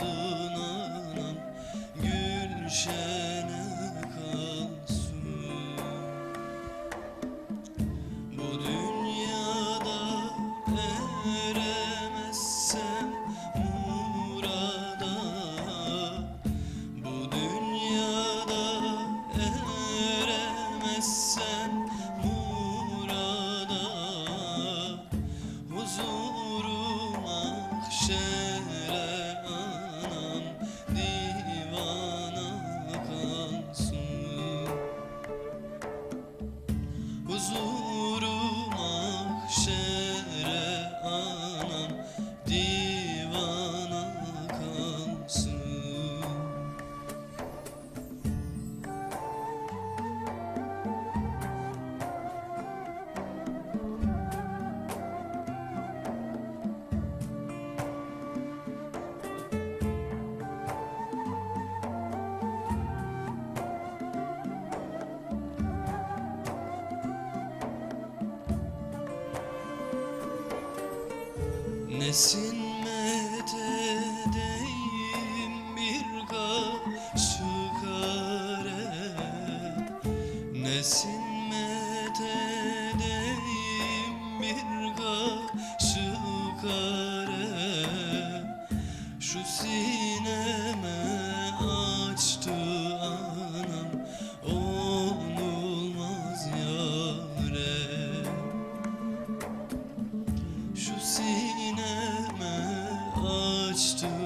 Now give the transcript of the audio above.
anam gülşene kalsın. Bu dünyada eremezsem murada Bu dünyada eremezsem Nesinmet edeyim bir kaşık arem Nesinmet edeyim bir Şu sineme açtı anam Olmaz yâre. Şu sineme much to